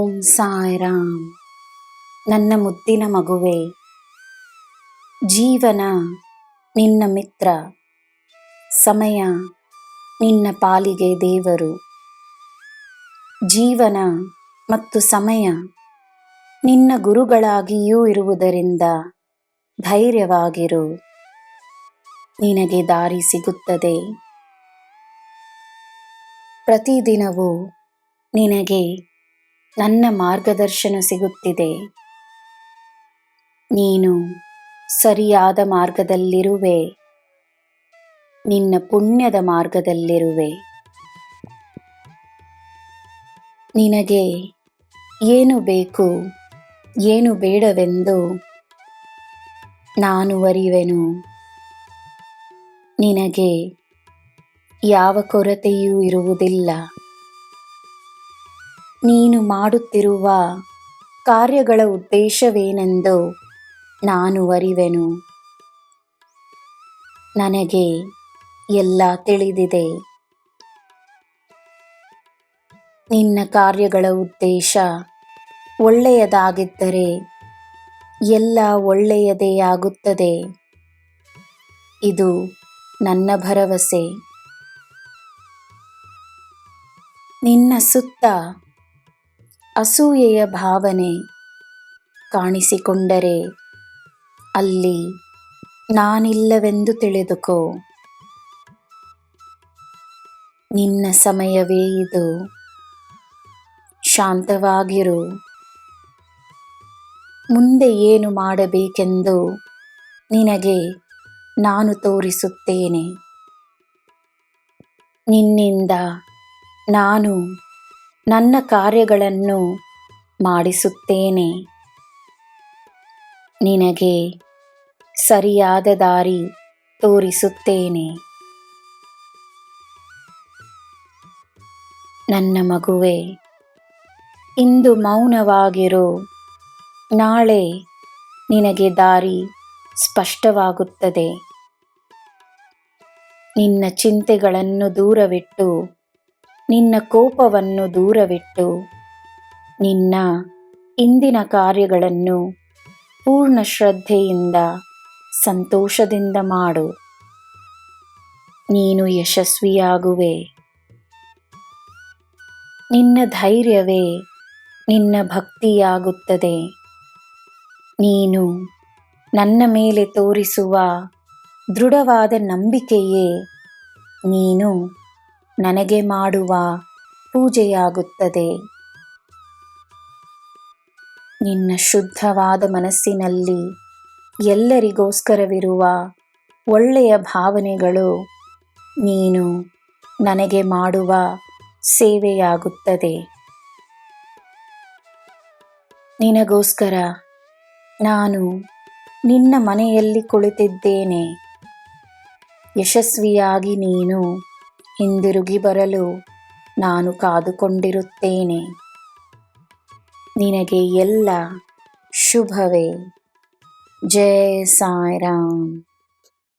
ಓಂ ಸಾಯಿರಾಮ್. ನನ್ನ ಮುದ್ದಿನ ಮಗುವೆ, ಜೀವನ ನಿನ್ನ ಮಿತ್ರ, ಸಮಯ ನಿನ್ನ ಪಾಲಿಗೆ ದೇವರು. ಜೀವನ ಮತ್ತು ಸಮಯ ನಿನ್ನ ಗುರುಗಳಾಗಿಯೂ ಇರುವುದರಿಂದ ಧೈರ್ಯವಾಗಿರು. ನಿನಗೆ ದಾರಿ ಸಿಗುತ್ತದೆ. ಪ್ರತಿದಿನವೂ ನಿನಗೆ ನನ್ನ ಮಾರ್ಗದರ್ಶನ ಸಿಗುತ್ತಿದೆ. ನೀನು ಸರಿಯಾದ ಮಾರ್ಗದಲ್ಲಿರುವೆ. ನಿನ್ನ ಪುಣ್ಯದ ಮಾರ್ಗದಲ್ಲಿರುವೆ. ನಿನಗೆ ಏನು ಬೇಕು, ಏನು ಬೇಡವೆಂದು ನಾನು ಅರಿವೆನು. ನಿನಗೆ ಯಾವ ಕೊರತೆಯೂ ಇರುವುದಿಲ್ಲ. ನೀನು ಮಾಡುತ್ತಿರುವ ಕಾರ್ಯಗಳ ಉದ್ದೇಶವೇನೆಂದು ನಾನು ಅರಿವೆನು. ನನಗೆ ಎಲ್ಲ ತಿಳಿದಿದೆ. ನಿನ್ನ ಕಾರ್ಯಗಳ ಉದ್ದೇಶ ಒಳ್ಳೆಯದಾಗಿದ್ದರೆ ಎಲ್ಲ ಒಳ್ಳೆಯದೇ ಆಗುತ್ತದೆ. ಇದು ನನ್ನ ಭರವಸೆ. ನಿನ್ನ ಸುತ್ತ ಅಸೂಯೆಯ ಭಾವನೆ ಕಾಣಿಸಿಕೊಂಡರೆ ಅಲ್ಲಿ ನಾನಿಲ್ಲವೆಂದು ತಿಳಿದುಕೋ. ನಿನ್ನ ಸಮಯವೇ ಇದು. ಶಾಂತವಾಗಿರು. ಮುಂದೆ ಏನು ಮಾಡಬೇಕೆಂದು ನಿನಗೆ ನಾನು ತೋರಿಸುತ್ತೇನೆ. ನಿನ್ನಿಂದ ನಾನು ನನ್ನ ಕಾರ್ಯಗಳನ್ನು ಮಾಡಿಸುತ್ತೇನೆ. ನಿನಗೆ ಸರಿಯಾದ ದಾರಿ ತೋರಿಸುತ್ತೇನೆ. ನನ್ನ ಮಗುವೆ, ಇಂದು ಮೌನವಾಗಿರೋ ನಾಳೆ ನಿನಗೆ ದಾರಿ ಸ್ಪಷ್ಟವಾಗುತ್ತದೆ. ನಿನ್ನ ಚಿಂತೆಗಳನ್ನು ದೂರವಿಟ್ಟು ನಿನ್ನ ಕೋಪವನ್ನು ದೂರವಿಟ್ಟು ನಿನ್ನ ಇಂದಿನ ಕಾರ್ಯಗಳನ್ನು ಪೂರ್ಣ ಶ್ರದ್ಧೆಯಿಂದ ಸಂತೋಷದಿಂದ ಮಾಡು. ನೀನು ಯಶಸ್ವಿಯಾಗುವೆ. ನಿನ್ನ ಧೈರ್ಯವೇ ನಿನ್ನ ಭಕ್ತಿಯಾಗುತ್ತದೆ. ನೀನು ನನ್ನ ಮೇಲೆ ತೋರಿಸುವ ದೃಢವಾದ ನಂಬಿಕೆಯೇ ನೀನು ನನಗೆ ಮಾಡುವ ಪೂಜೆಯಾಗುತ್ತದೆ. ನಿನ್ನ ಶುದ್ಧವಾದ ಮನಸ್ಸಿನಲ್ಲಿ ಎಲ್ಲರಿಗೋಸ್ಕರವಿರುವ ಒಳ್ಳೆಯ ಭಾವನೆಗಳು ನೀನು ನನಗೆ ಮಾಡುವ ಸೇವೆಯಾಗುತ್ತದೆ. ನಿನಗೋಸ್ಕರ ನಾನು ನಿನ್ನ ಮನೆಯಲ್ಲಿ ಕುಳಿತಿದ್ದೇನೆ. ಯಶಸ್ವಿಯಾಗಿ ನೀನು ಹಿಂದಿರುಗಿ ಬರಲು ನಾನು ಕಾದುಕೊಂಡಿರುತ್ತೇನೆ. ನಿನಗೆ ಎಲ್ಲ ಶುಭವೇ. ಜಯ ಸಾಯಿರಾಮ್.